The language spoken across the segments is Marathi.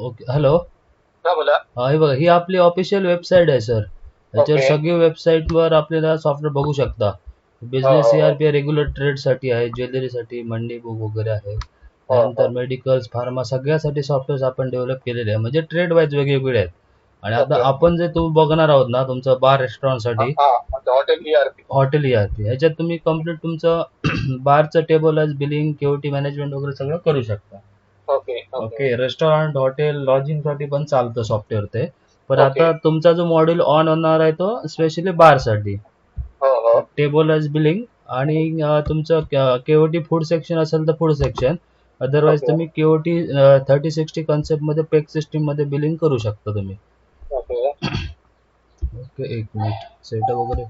ओके हॅलो हा बोला. हा हे बघा ही आपली ऑफिशियल वेबसाईट आहे सर याच्यावर. सगळी वेबसाईट वर आपल्याला सॉफ्टवेअर बघू शकता. बिझनेस हो, हो. सीआरपी रेग्युलर ट्रेडसाठी आहे ज्वेलरी साठी मंडी बुक वगैरे आहे. हो. त्यानंतर मेडिकल्स फार्मा सगळ्यासाठी सॉफ्टवेअर आपण डेव्हलप केलेले आहे. म्हणजे ट्रेड वाईज वेगवेगळे आहेत. आणि आता. आपण जे तुम्ही बघणार आहोत ना तुमचं बार रेस्टॉरंटसाठी हा हॉटेल ईआरपी हॉटेल ईआरपी ह्याच्यात तुम्ही कंप्लीट तुमचं बारचं टेबल बिलिंग केओटी मॅनेजमेंट वगैरे सगळं करू शकता. Okay okay. रेस्टॉरंट हॉटेल लॉजिंगसाठी पण चालतं सॉफ्टवेअर ते. पण Okay. आता तुमचा जो मॉड्यूल ऑन होणार आहे तो स्पेशली बारसाठी. हो हो. टेबल एज बिलिंग आणि अं, तुमचं केओटी फूड सेक्शन असेल तर फूड सेक्शन अदरवाइज Okay. तुम्ही केओटी थर्टी सिक्स्टी कन्सेप्टमध्ये पेक सिस्टीममध्ये बिलिंग करू शकता तुम्ही. ओके. ओके एक मिनिट सेटअप वगैरे.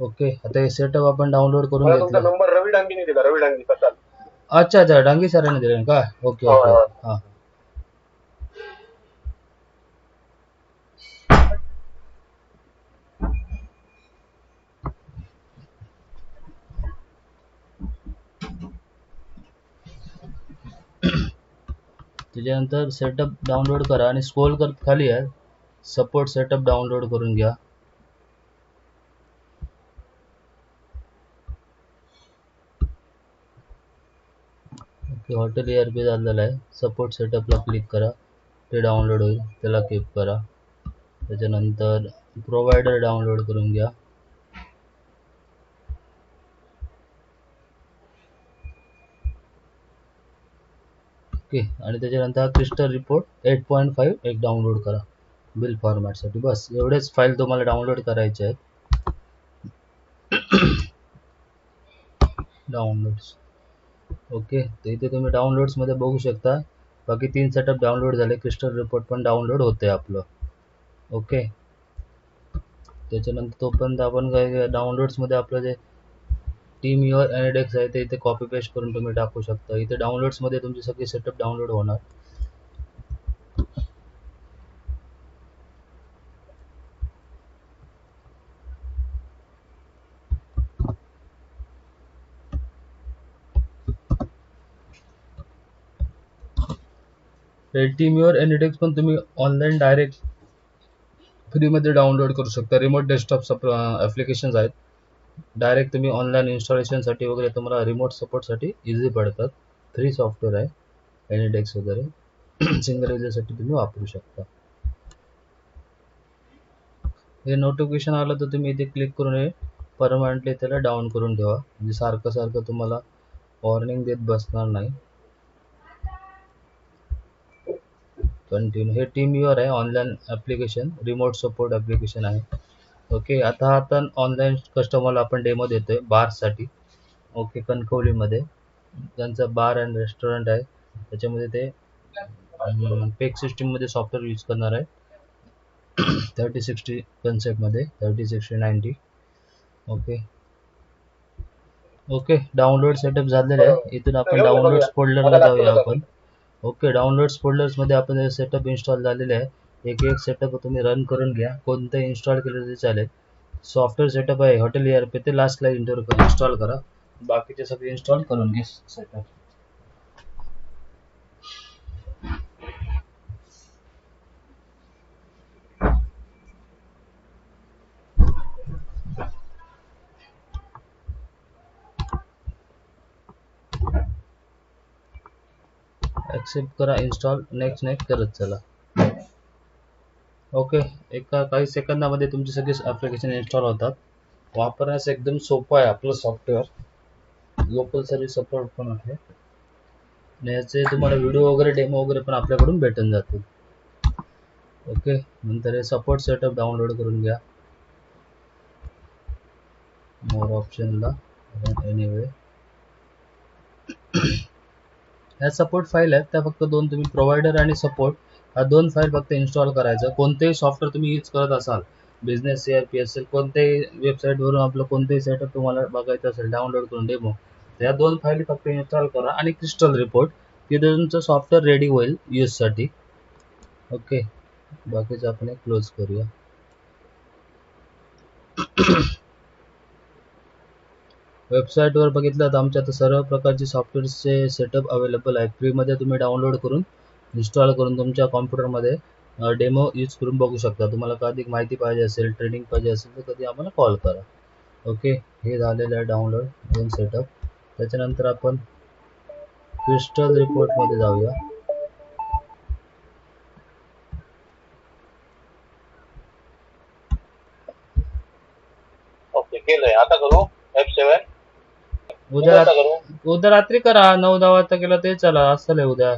ओके. आता हे सेटअप आपण डाउनलोड करून तुमचा घेतलं. नंबर रवी डांगीने दिला रवी डांगी कसाल अच्छा अच्छा. डांगी सरांनी दिले का? ओके हो, ओके. हो. हा. त्याच्यानंतर सेटअप डाउनलोड करा आणि स्क्रोल करत खाली आहे. सपोर्ट सेटअप डाउनलोड करून घ्या. ओके हॉटेल ईआरपी झालेलं आहे. सपोर्ट सेटअपला क्लिक करा. ते डाउनलोड होईल. त्याला क्लिक करा. त्याच्यानंतर प्रोव्हायडर डाउनलोड करून घ्या. ओके आणि त्याच्यानंतर हा crystal report eight point five एक डाउनलोड करा. बिल फॉर्मॅटसाठी बस. एवढेच फाईल तुम्हाला डाउनलोड करायचे आहेत. डाउनलोड्स ओके तर इथे तुम्ही डाउनलोड्समध्ये बघू शकता. बाकी तीन सेटअप डाउनलोड झाले. क्रिस्टल रिपोर्ट पण डाउनलोड होते आपलं. ओके. त्याच्यानंतर तोपर्यंत आपण काय डाउनलोड्समध्ये आपलं जे टीम युअर एनेडेक्स आहे ते इथे कॉपी पेस्ट करून तुम्ही टाकू शकता. इथे डाउनलोड्समध्ये तुमची सगळी सेटअप डाउनलोड होणार. टीम युअर एनिटेक्स पण तुम्ही ऑनलाईन डायरेक्ट फ्रीमध्ये डाउनलोड करू शकता. रिमोट डेस्कटॉप ॲप्लिकेशन्स आहेत. डायरेक्ट तुम्ही ऑनलाईन इन्स्टॉलेशनसाठी वगैरे तुम्हाला रिमोट सपोर्टसाठी इझी पडतात. फ्री सॉफ्टवेअर आहे. एनिडेक्स वगैरे. सिंगल युजरसाठी तुम्ही वापरू शकता. हे नोटिफिकेशन आलं तर तुम्ही इथे क्लिक करून हे परमनंटली त्याला डाऊन करून ठेवा. म्हणजे सारखं सारखं तुम्हाला वॉर्निंग देत बसणार नाही. कंटिन्यू हे टीम युअर आहे online application remote support application आहे. ओके आता आता ऑनलाईन कस्टमरला आपण डेमो देतोय बारसाठी ओके कणकवलीमध्ये. त्यांचं बार अँड रेस्टॉरंट आहे. त्याच्यामध्ये ते पेक सिस्टीममध्ये सॉफ्टवेअर यूज करणार आहे. Thirty sixty कन्सेप्टमध्ये thirty sixty ninety okay okay download setup झालेलं आहे. इथून आपण डाउनलोड्स फोल्डरला जाऊया आपण. ओके डाउनलोड्स फोल्डर्समध्ये आपण सेटअप इन्स्टॉल झालेले आहे एक एक सेटअप तुम्ही रन करून घ्या. कोणतं इन्स्टॉल केलं तरी चालेल. सॉफ्टवेअर सेटअप आहे हॉटेल एर ते लास्टला इंटर इन्स्टॉल करा. बाकीचे सगळे इन्स्टॉल करून घे सेटअप ॲक्सेप्ट करा इन्स्टॉल नेक्स्ट नेक्स्ट करत चला. ओके एका काही सेकंदामध्ये तुमचे सगळे ॲप्लिकेशन इन्स्टॉल होतात. वापरण्यास एकदम सोपं आहे आपलं सॉफ्टवेअर लोकल सर्व्हिस सपोर्ट पण आहे. आणि याचे तुम्हाला व्हिडिओ वगैरे डेमो वगैरे पण आपल्याकडून भेटून जातील. ओके नंतर हे सपोर्ट सेटअप डाउनलोड करून घ्या. मोर ऑप्शनला एनिवे ह्या सपोर्ट फाईल आहेत त्या फक्त दोन तुम्ही प्रोव्हायडर आणि सपोर्ट ह्या दोन फाईल फक्त इन्स्टॉल करायचं. कोणतेही सॉफ्टवेअर तुम्ही यूज करत असाल बिझनेस सी आर पी असेल कोणत्याही वेबसाईटवरून आपलं कोणतेही सेटअप तुम्हाला बघायचं असेल डाउनलोड करून डेमो या दोन फाईली फक्त इन्स्टॉल करा आणि क्रिस्टल रिपोर्ट तिथे तुमचं सॉफ्टवेअर रेडी होईल यूजसाठी ओके बाकीचं आपण एक क्लोज करूया. वेबसाईटवर बघितलं तर आमच्या आता सर्व प्रकारचे सॉफ्टवेअरचे सेटअप अवेलेबल आहे फ्रीमध्ये तुम्ही डाउनलोड करून इन्स्टॉल करून तुमच्या कॉम्प्युटरमध्ये डेमो यूज करून बघू शकता. तुम्हाला कधी माहिती पाहिजे असेल ट्रेनिंग पाहिजे असेल तर कधी आम्हाला कॉल करा. ओके हे झालेलं आहे डाउनलोड दोन सेटअप त्याच्यानंतर आपण क्रिस्टल रिपोर्टमध्ये जाऊया. ओके केलंय. आता करू? उद्या रात- उद्या रात्री करा. नऊ दहा वाजता केलं ते चला. असं आहे उद्या.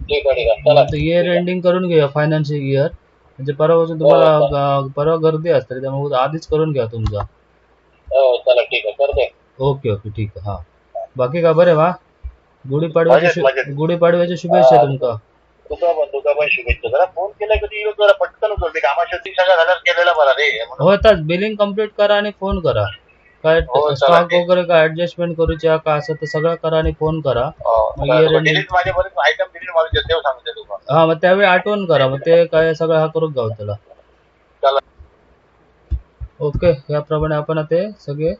ठीक आहे ठीक आहे. चला. इयर एंडिंग करून घ्या फायनान्शियल इयर म्हणजे परवापासून तुम्हाला ग- परवा गर्दी असते त्यामुळे उद्या आधीच करून घ्या तुमचा. हो चला ठीक आहे. करते. ओके ओके ठीक आहे. हा. बाकी का बरे वा? गुढीपाडव्याच्या मजेत, मजेत. शु- गुढीपाडव्याच्या शुभेच्छा तुमका. तुका पण तुका पण शुभेच्छा. जरा फोन केलाय कधी जरा पटकन झाल्यास केलेला रे. म्हणून होताच बिलिंग कंप्लीट करा आणि फोन करा. काय हो, चला, स्टॉक ठीक. वगैरे काय ऍडजस्टमेंट करूच्या का असं तर सगळं करा आणि फोन करा. मग year ending- डिलीट माझ्यापर्यंत आयटम डिलीट मारू देव सांगते तुका हा मग त्यावेळी आठवण करा मग ते काय सगळं हा करून गाव त्याला. चला. ओके याप्रमाणे आपण हे सगळे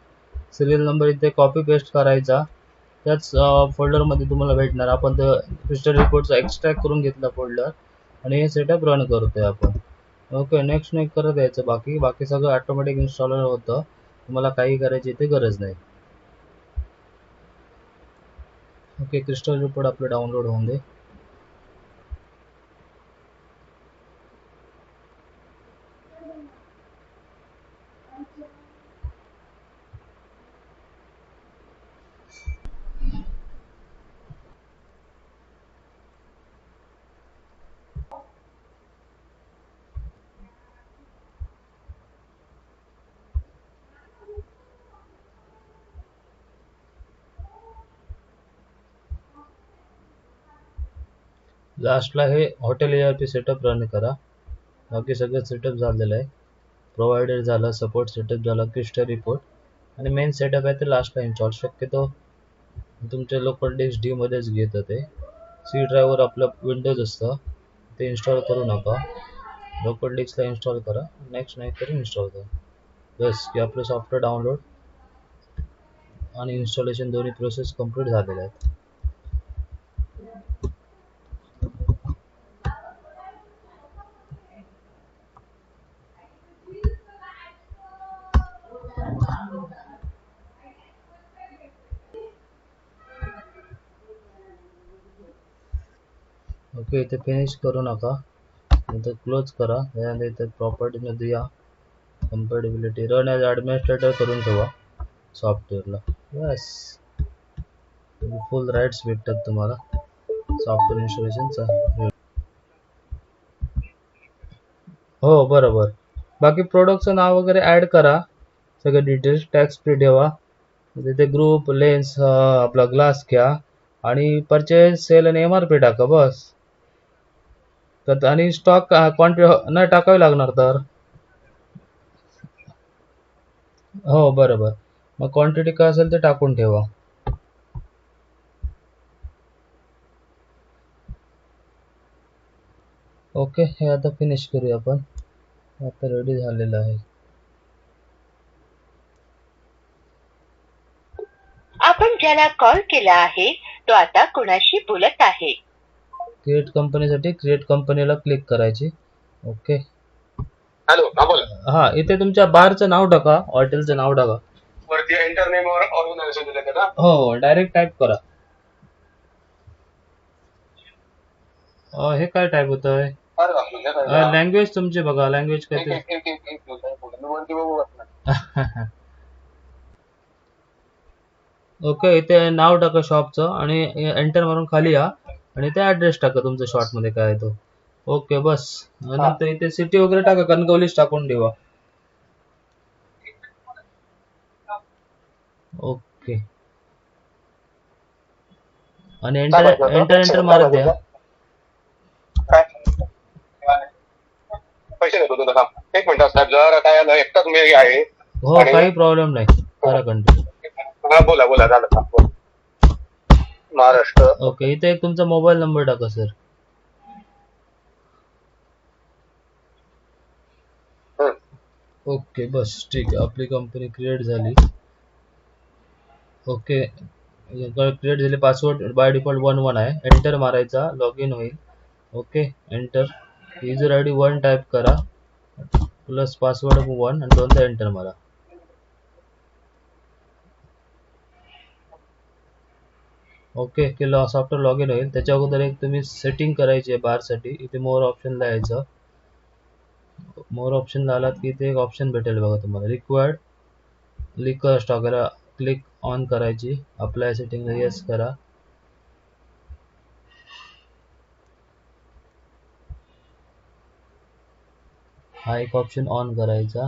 सिरियल नंबर इथे कॉपी पेस्ट करायचा. त्याच फोल्डरमध्ये तुम्हाला भेटणार. आपण ते क्रिस्टल रिपोर्टचा एक्स्ट्रॅक्ट करून घेतला फोल्डर आणि हे सेटअप रन करतोय आपण. ओके नेक्स्ट नेक्स्ट करत यायचं बाकी. बाकी सगळं ऑटोमॅटिक इन्स्टॉलर होतं. तुम्हाला काही करायची इथे गरज नाही. ओके क्रिस्टल रिपोर्ट आपलं डाउनलोड होऊन दे. लास्टला हे hotel A R P setup run करा. बाकी सगळं सेटअप झालेलं आहे. प्रोव्हायडर झालं सपोर्ट सेटअप झालं क्रिस्ट रिपोर्ट आणि मेन सेटअप आहे ते लास्टला इन्स्टॉल शक्यतो तुमच्या लोकल डिस्क डीमध्येच घेतं ते सी ड्रायव्हर आपलं विंडोज असतं. ते इन्स्टॉल करू नका. लोकल डिस्कला इन्स्टॉल करा. नेक्स्ट नाही तरी इन्स्टॉल करा. बस की आपलं सॉफ्टवेअर डाउनलोड आणि इन्स्टॉलेशन दोन्ही प्रोसेस कंप्लीट झालेल्या आहेत. ओके इथे फिनिश करू नका. नंतर क्लोज करा. त्यानंतर इथे प्रॉपर्टीमध्ये या कम्फर्टेबिलिटी रन ॲज ॲडमिनिस्ट्रेटर करून ठेवा. सॉफ्टवेअरला बस फुल राईट्स भेटतात तुम्हाला. सॉफ्टवेअर इन्स्टॉलेशनचा हो बरोबर. बाकी प्रोडक्टचं नाव वगैरे ॲड करा. सगळे डिटेल्स टॅक्स फ्री ठेवा. तिथे ग्रुप लेन्स आपला ग्लास घ्या. आणि परचेस सेल आणि एम आर पी टाका बस. तर आणि स्टॉक क्वांटिटी हो, नाही टाकावी लागणार तर. हो बरोबर. मग क्वांटिटी काय असेल ते टाकून ठेवा. ओके हे आता फिनिश करूया आपण. आता रेडी झालेलं आहे. आपण ज्याला कॉल केला आहे तो आता कुणाशी बोलत आहे? क्रिएट कंपनीसाठी क्रिएट कंपनीला क्लिक करायची ओके हॅलो हा बोल हा इथे तुमच्या बारचं नाव टाका हॉटेलचं नाव टाका वरती एंटर नेम ऑर्गनायझेशन दिलं का हो डायरेक्ट टाईप करा अं, हे काय टाईप होत आहे अरे बापरे लँग्वेज तुमची बघा लँग्वेज एक काय एक एक एक एक दिवसाने मी वरती बघू बसणार ओके इथे नाव टाका शॉपचं आणि एंटर मारून खाली या आणि ते ऍड्रेस टाका तुमच्या शॉर्टमध्ये काय आहे तो. ओके बस. नंतर इथे सिटी वगैरे टाका कणकवलीच टाकून ठेवा. ओके आणि एंटर एंटर एंटर मारत द्या पैसे देतो एक मिनिट साहेब जरा काय आलं एकटाच मी आहे. हो आणि- काही प्रॉब्लेम नाही. करा कंटिन्यू हा बोला बोला झालं बोल. महाराष्ट्र. ओके इथे एक तुमचा मोबाईल नंबर टाका सर. ओके बस ठीक आहे. आपली कंपनी क्रिएट झाली. ओके क्रिएट झाले password by default one one आहे. एंटर मारायचा लॉग इन होईल. Okay enter user I D one type करा. प्लस पासवर्ड वन आणि दोनदा एंटर मारा. ओके केलं सॉफ्टवेअर लॉग इन होईल. त्याच्या अगोदर एक तुम्ही सेटिंग करायची आहे बारसाठी इथे मोर ऑप्शनला यायचं मोर ऑप्शनला आलात की इथे एक ऑप्शन भेटेल बघा तुम्हाला. रिक्वायर्ड लिकर स्टॉकला क्लिक ऑन करायची. अप्लाय सेटिंगला येस करा. हा एक ऑप्शन ऑन करायचा.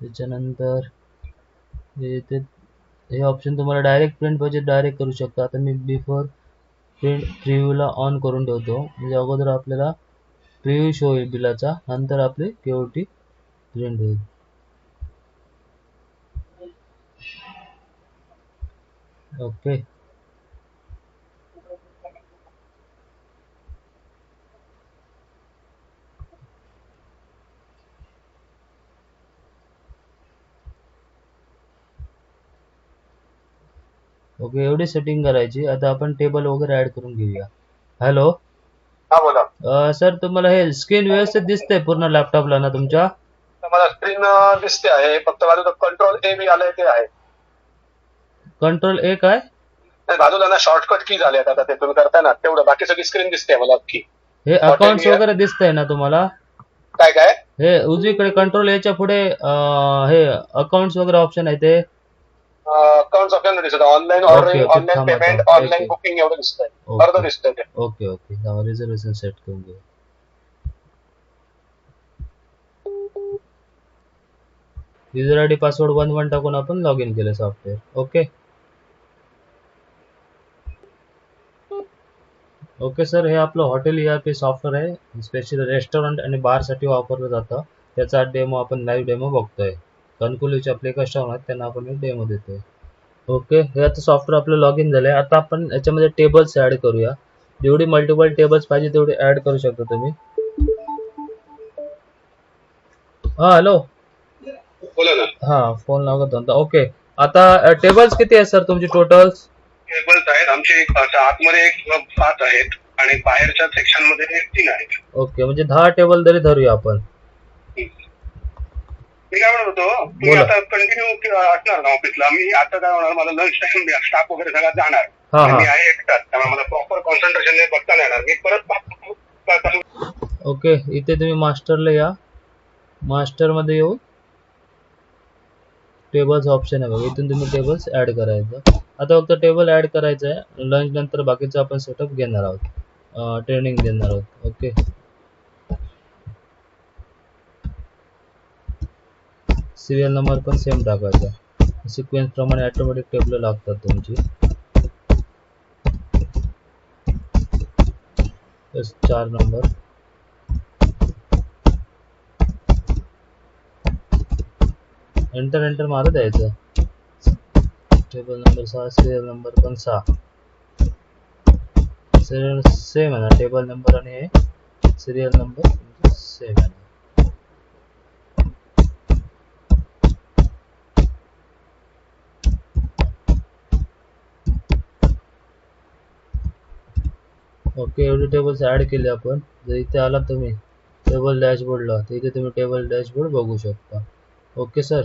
त्याच्यानंतर इथे हे ऑप्शन तुम्हाला डायरेक्ट प्रिंट पाहिजे डायरेक्ट करू शकता. आता मी बिफोर प्रिंट प्रिव्ह्यूला ऑन करून ठेवतो. म्हणजे अगोदर आपल्याला प्रिव्ह्यू शो होईल बिलाचा. नंतर आपली केओटी प्रिंट होईल. ओके ओके एवढी सेटिंग करायची. आता आपण टेबल वगैरे ऍड करून घेऊया. हॅलो हा बोला. सर तुम्हाला हे स्क्रीन व्यवस्थित दिसतंय पूर्ण लॅपटॉपला ना तुमच्या? मला स्क्रीन दिसते आहे. फक्त बाजूला कंट्रोल ए बी आलंय ते आहे. कंट्रोल ए काय? नाही, बाजूला ना शॉर्टकट की झाले आता ते. तुम्ही करताय ना तेवढं. बाकी सगळी स्क्रीन दिसते मला अख्खी हे अकाउंट्स वगैरे दिसतंय ना तुम्हाला? काय काय? हे उजवीकडे कंट्रोल एच्या पुढे अं, हे अकाउंट्स वगैरे ऑप्शन आहे ते. अकाउंट ऑप्शन दिसत. Online ordering online payment. Online. Booking एवढं दिसतंय. अर्ध दिसतंय ते. ओके ओके रिझर्वेशन सेट करून घेऊ. User I D password one one टाकून आपण लॉग इन केलं सॉफ्टवेअर ओके ओके सर हे आपलं hotel E R P software आहे. स्पेशल रेस्टॉरंट आणि बारसाठी वापरलं जातं. त्याचा डेमो आपण लाईव्ह डेमो बघतोय. कणकुलीचे आपले कस्टमर आहेत त्यांना आपण डेमो देतोय. ओके हे आता सॉफ्टवेअर आपलं लॉग इन झालंय. आता आपण याच्यामध्ये टेबल्स ऍड करूया. जेवढी मल्टिपल टेबल्स पाहिजे तेवढे ऍड करू शकता तुम्ही. हा हॅलो हा फोन लागत होता ओके आता टेबल्स किती आहेत सर तुमची टोटल्स टेबल्स आहेत. आमचे आतमध्ये एक सात आहेत आणि बाहेरच्या सेक्शनमध्ये तीन आहेत. ओके म्हणजे दहा टेबल तरी धरूया आपण. मी काय म्हणत होतो बोला. आता कंटिन्यू असणार ना ऑफिसला मी आता काय होणार मला लंच टाइम स्टाफ वगैरे सगळा जाणार. हा हा. मी आहे एकटाच त्यामुळे मला प्रॉपर कॉन्सन्ट्रेशन बघता नाही येणार. मी परत ओके इथे तुम्ही मास्टरला या. मास्टरमध्ये येऊन टेबल्स ऑप्शन आहे बघा. इथून तुम्ही टेबल्स ऍड करायचं. आता फक्त टेबल ऍड करायचं आहे. लंच नंतर बाकीचं आपण सेटअप घेणार आहोत. ट्रेनिंग देणार आहोत. ओके. सिरियल नंबर पण सेम टाकायचा. सिक्वेन्स प्रमाणे ऑटोमॅटिक टेबल लागतात तुमची. चार नंबर एंटर एंटर मारत द्यायचं टेबल नंबर सहा सिरियल नंबर पण सहा. सिरियल सेम आहे ना टेबल नंबर आणि हे सिरियल नंबर सेम आहे. ओके एवढे टेबल्स ॲड केले आपण. जर इथे आला तुम्ही टेबल डॅशबोर्डला तर इथे तुम्ही टेबल डॅशबोर्ड बघू शकता. ओके सर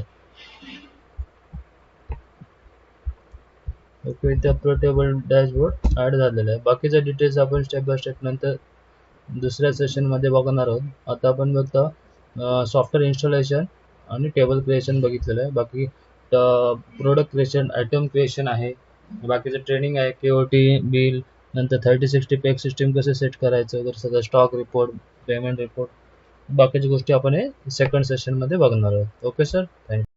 ओके इथे आपलं टेबल डॅशबोर्ड ॲड झालेलं आहे. बाकीच्या डिटेल्स आपण स्टेप बाय स्टेप नंतर दुसऱ्या सेशनमध्ये बघणार आहोत. आता आपण बघता सॉफ्टवेअर इन्स्टॉलेशन आणि टेबल क्रिएशन बघितलेलं आहे. बाकी प्रोडक्ट क्रिएशन आयटम क्रिएशन आहे. बाकीचं ट्रेनिंग आहे के ओ टी बिल नंतर थर्टी सिक्स्टी पॅक सिस्टीम कसं सेट करायचं वगैरे सगळं स्टॉक रिपोर्ट पेमेंट रिपोर्ट बाकीच्या गोष्टी आपण हे सेकंड सेशनमध्ये बघणार आहोत. Okay sir thank you